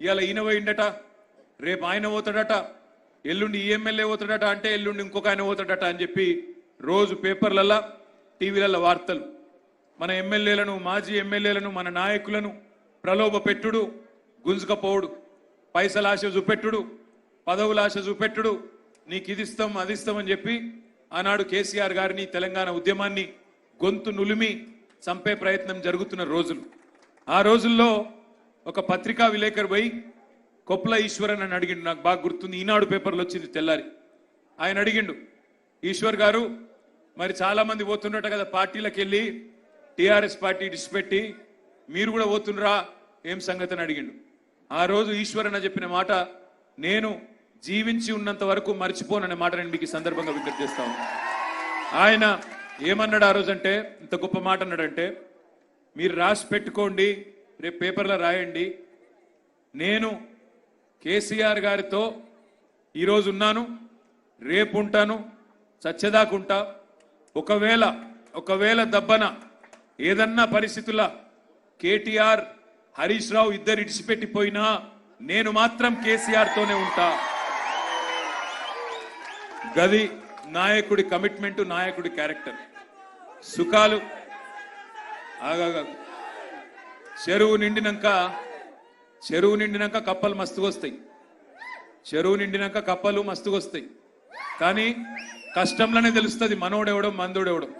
ఇవాళ ఈయన పోయిండట రేపు ఆయన పోతాడట ఎల్లుండి ఈ ఎమ్మెల్యే పోతాడట అంటే ఎల్లుండి ఇంకొక ఆయన పోతాడట అని చెప్పి రోజు పేపర్లల్లో టీవీలలో వార్తలు. మన ఎమ్మెల్యేలను మాజీ ఎమ్మెల్యేలను మన నాయకులను ప్రలోభ పెట్టుడు గుంజుకపోవుడు. పైసల ఆశ చూపెట్టుడు పదవుల ఆశ చూపెట్టుడు నీకు ఇది ఇస్తాం అది ఇస్తామని చెప్పి ఆనాడు కేసీఆర్ గారిని తెలంగాణ ఉద్యమాన్ని గొంతు నులిమి చంపే ప్రయత్నం జరుగుతున్న రోజులు. ఆ రోజుల్లో ఒక పత్రికా విలేకరు పోయి కొప్పల ఈశ్వరన్ అని అడిగిండు. నాకు బాగా గుర్తుంది. ఈనాడు పేపర్లో వచ్చింది తెల్లారి. ఆయన అడిగిండు ఈశ్వర్ గారు మరి చాలామంది పోతున్నట్టు కదా పార్టీలకు వెళ్ళి టీఆర్ఎస్ పార్టీ డిసిపెట్టి మీరు కూడా పోతుండ్రా? ఏం సంగతి? అని అడిగిండు. ఆ రోజు ఈశ్వరన్న చెప్పిన మాట నేను జీవించి ఉన్నంత వరకు మర్చిపోననే మాట నేను మీకు ఈ సందర్భంగా విజ్ఞప్తి చేస్తాను ఆయన ఏమన్నాడు ఆ రోజు అంటే ఇంత గొప్ప మాట అన్నాడంటే మీరు రాసి పెట్టుకోండి రేపు పేపర్లో రాయండి. నేను కేసీఆర్ గారితో ఈరోజు ఉన్నాను. రేపు ఉంటాను. చచ్చేదాకుంటా ఒకవేళ ఒకవేళ దబ్బన ఏదన్నా పరిస్థితుల కేటీఆర్ హరీష్ రావు ఇద్దరు ఇడిచిపెట్టిపోయినా నేను మాత్రం కేసీఆర్తోనే ఉంటా. గది నాయకుడి కమిట్మెంట్ నాయకుడి క్యారెక్టర్. సుఖాలు. ఆగాగా. చెరువు నిండినాక చెరువు నిండినాక కప్పలు మస్తుగా వస్తాయి చెరువు నిండినాక కప్పలు మస్తుగా వస్తాయి కానీ కష్టంలోనే తెలుస్తుంది మనోడెవడం మందోడెవడం.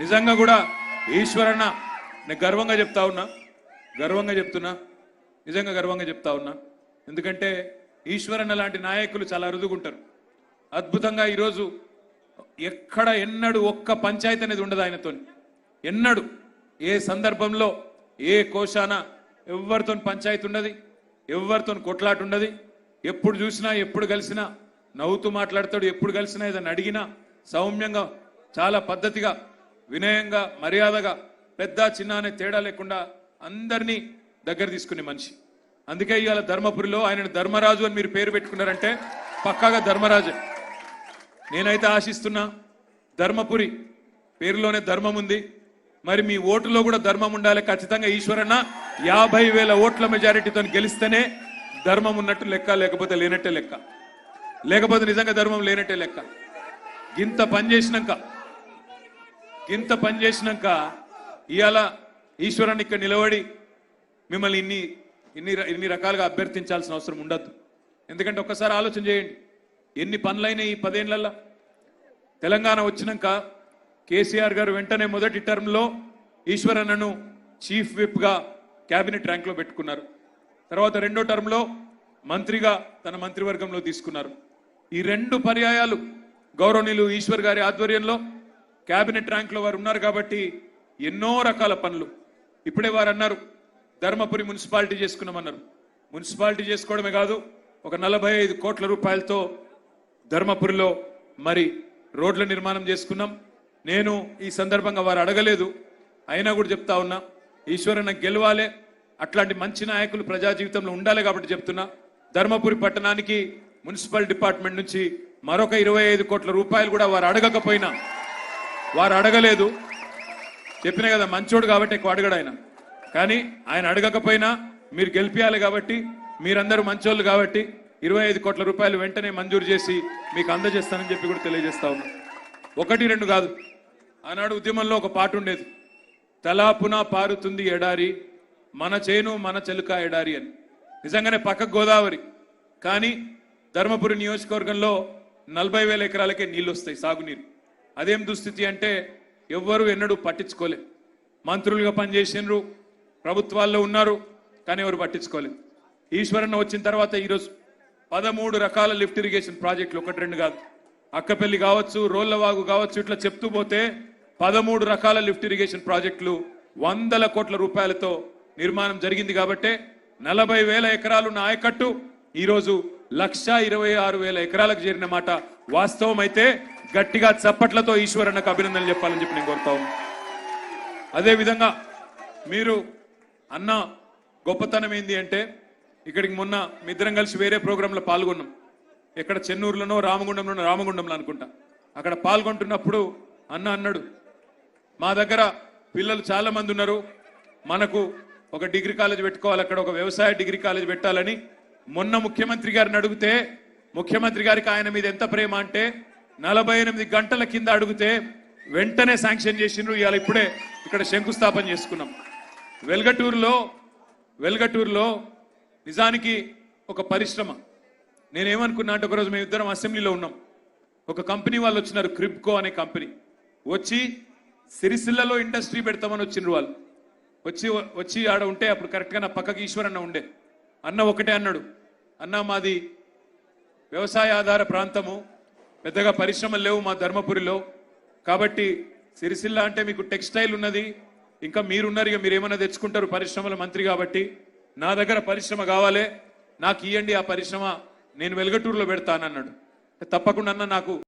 నిజంగా కూడా ఈశ్వరన్న నేను గర్వంగా చెప్తా ఉన్నా గర్వంగా చెప్తున్నా నిజంగా గర్వంగా చెప్తా ఉన్నా. ఎందుకంటే ఈశ్వరన్న లాంటి నాయకులు చాలా అరుదుగుంటారు. అద్భుతంగా ఈరోజు ఎక్కడ ఎన్నడు ఒక్క పంచాయతీ అనేది ఉండదు ఆయనతో ఎన్నడు ఏ సందర్భంలో ఏ కోశాన ఎవరితో పంచాయతీ ఉండదు ఎవరితో కొట్లాట ఉండదు ఎప్పుడు చూసినా ఎప్పుడు కలిసినా నవ్వుతూ మాట్లాడతాడు ఎప్పుడు కలిసినా ఏదైనా అడిగినా సౌమ్యంగా చాలా పద్ధతిగా వినయంగా మర్యాదగా పెద్ద చిన్న అనే తేడా లేకుండా అందరినీ దగ్గర తీసుకునే మనిషి. అందుకే ఇవాళ ధర్మపురిలో ఆయన ధర్మరాజు అని మీరు పేరు పెట్టుకున్నారంటే పక్కాగా ధర్మరాజే. నేనైతే ఆశిస్తున్నా ధర్మపురి పేరులోనే ధర్మం ఉంది. మరి మీ ఓటులో కూడా ధర్మం ఉండాలి ఖచ్చితంగా ఈశ్వరన్న. యాభై వేల ఓట్ల మెజారిటీతో గెలిస్తేనే ధర్మం ఉన్నట్టు లెక్క లేకపోతే లేనట్టే లెక్క. లేకపోతే నిజంగా ధర్మం లేనట్టే లెక్క. గింత పని చేసినాక గింత పని చేసినాక ఇవాళ ఈశ్వరాన్ని ఇక్కడ నిలబడి మిమ్మల్ని ఇన్ని ఇన్ని ఇన్ని రకాలుగా అభ్యర్థించాల్సిన అవసరం ఉండద్దు. ఎందుకంటే ఒక్కసారి ఆలోచన చేయండి. ఎన్ని పనులైనాయి ఈ పదేళ్ళలో తెలంగాణ వచ్చినాక కేసీఆర్ గారు వెంటనే మొదటి టర్మ్లో ఈశ్వరన్నను చీఫ్ విప్గా క్యాబినెట్ ర్యాంక్లో పెట్టుకున్నారు. తర్వాత రెండో టర్మ్లో మంత్రిగా తన మంత్రివర్గంలో తీసుకున్నారు. ఈ రెండు పర్యాయాలు గౌరవనీయులు ఈశ్వర్ గారి ఆధ్వర్యంలో క్యాబినెట్ ర్యాంక్లో వారు ఉన్నారు కాబట్టి ఎన్నో రకాల పనులు. ఇప్పుడే వారు అన్నారు ధర్మపురి మున్సిపాలిటీ చేసుకున్నామన్నారు. మున్సిపాలిటీ చేసుకోవడమే కాదు ఒక నలభై ఐదు కోట్ల రూపాయలతో ధర్మపురిలో మరి రోడ్ల నిర్మాణం చేసుకున్నాం. నేను ఈ సందర్భంగా వారు అడగలేదు. అయినా కూడా చెప్తా ఉన్నా ఈశ్వరన్న గెలవాలే. అట్లాంటి మంచి నాయకులు ప్రజా జీవితంలో ఉండాలి కాబట్టి చెప్తున్నా. ధర్మపురి పట్టణానికి మున్సిపల్ డిపార్ట్మెంట్ నుంచి మరొక ఇరవై ఐదు కోట్ల రూపాయలు కూడా వారు అడగకపోయినా వారు అడగలేదు. చెప్పిన కదా మంచోడు కాబట్టి ఎక్కువ అడగడు ఆయన. కానీ ఆయన అడగకపోయినా మీరు గెలిపించాలి కాబట్టి మీరందరూ మంచోళ్ళు కాబట్టి ఇరవై ఐదు కోట్ల రూపాయలు వెంటనే మంజూరు చేసి మీకు అందజేస్తానని చెప్పి కూడా తెలియజేస్తా ఉన్నా. ఒకటి రెండు కాదు ఆనాడు ఉద్యమంలో ఒక పాట ఉండేది. తలాపున పారుతుంది ఎడారి మన చేను మన చెలుక ఎడారి అని. నిజంగానే పక్క గోదావరి. కానీ ధర్మపురి నియోజకవర్గంలో నలభై వేల ఎకరాలకే నీళ్ళు వస్తాయి సాగునీరు. అదేం దుస్థితి అంటే ఎవ్వరూ ఎన్నడూ పట్టించుకోలే. మంత్రులుగా పనిచేసినారు ప్రభుత్వాల్లో ఉన్నారు కానీ ఎవరు పట్టించుకోలేదు ఈశ్వరన్న వచ్చిన తర్వాత ఈరోజు పదమూడు రకాల లిఫ్ట్ ఇరిగేషన్ ప్రాజెక్టులు ఒకటి రెండు కాదు. అక్కపల్లి కావచ్చు రోళ్ళవాగు కావచ్చు ఇట్లా చెప్తూ పోతే పదమూడు రకాల లిఫ్ట్ ఇరిగేషన్ ప్రాజెక్టులు వందల కోట్ల రూపాయలతో నిర్మాణం జరిగింది కాబట్టే నలభై వేల ఎకరాలున్న ఆయకట్టు ఈరోజు లక్ష ఇరవై ఆరు వేల ఎకరాలకు చేరిన మాట వాస్తవం అయితే గట్టిగా చప్పట్లతో ఈశ్వరన్నకు అభినందనలు చెప్పాలని చెప్పి నేను కోరుతా అదేవిధంగా మీరు అన్న గొప్పతనం ఏంది అంటే ఇక్కడికి మొన్న మిద్దరం కలిసి వేరే ప్రోగ్రాంలో పాల్గొన్నాం. ఎక్కడ చెన్నూరులోనో రామగుండంలోనో రామగుండంలో అనుకుంటా. అక్కడ పాల్గొంటున్నప్పుడు అన్న అన్నాడు మా దగ్గర పిల్లలు చాలా మంది ఉన్నారు. మనకు ఒక డిగ్రీ కాలేజ్ పెట్టుకోవాలి అక్కడ ఒక వ్యవసాయ డిగ్రీ కాలేజ్ పెట్టాలని మొన్న ముఖ్యమంత్రి గారిని అడిగితే ముఖ్యమంత్రి గారికి ఆయన మీద ఎంత ప్రేమ అంటే నలభై ఎనిమిది గంటల కింద అడిగితే వెంటనే శాంక్షన్ చేసిండ్రు. ఇవాళ ఇప్పుడే ఇక్కడ శంకుస్థాపన చేసుకున్నాం. వెల్గటూరులో వెల్గటూరులో నిజానికి ఒక పరిశ్రమ. నేనేమనుకున్నా అంటే ఒకరోజు మేము ఇద్దరం అసెంబ్లీలో ఉన్నాం. ఒక కంపెనీ వాళ్ళు వచ్చినారు క్రిప్కో అనే కంపెనీ. వచ్చి సిరిసిల్లలో ఇండస్ట్రీ పెడతామని వచ్చిండ్రు వాళ్ళు. వచ్చి వచ్చి ఆడ ఉంటే అప్పుడు కరెక్ట్గా నా పక్కకి ఈశ్వర్ అన్న ఉండే. అన్న ఒకటే అన్నాడు అన్న మాది వ్యవసాయ ఆధార ప్రాంతము పెద్దగా పరిశ్రమలు లేవు మా ధర్మపురిలో. కాబట్టి సిరిసిల్ల అంటే మీకు టెక్స్టైల్ ఉన్నది ఇంకా మీరున్నారు ఇక మీరు ఏమైనా తెచ్చుకుంటారు పరిశ్రమల మంత్రి కాబట్టి. నా దగ్గర పరిశ్రమ కావాలి నాకు ఇవ్వండి ఆ పరిశ్రమ నేను వెలుగటూరులో పెడతానన్నాడు. తప్పకుండా అన్న నాకు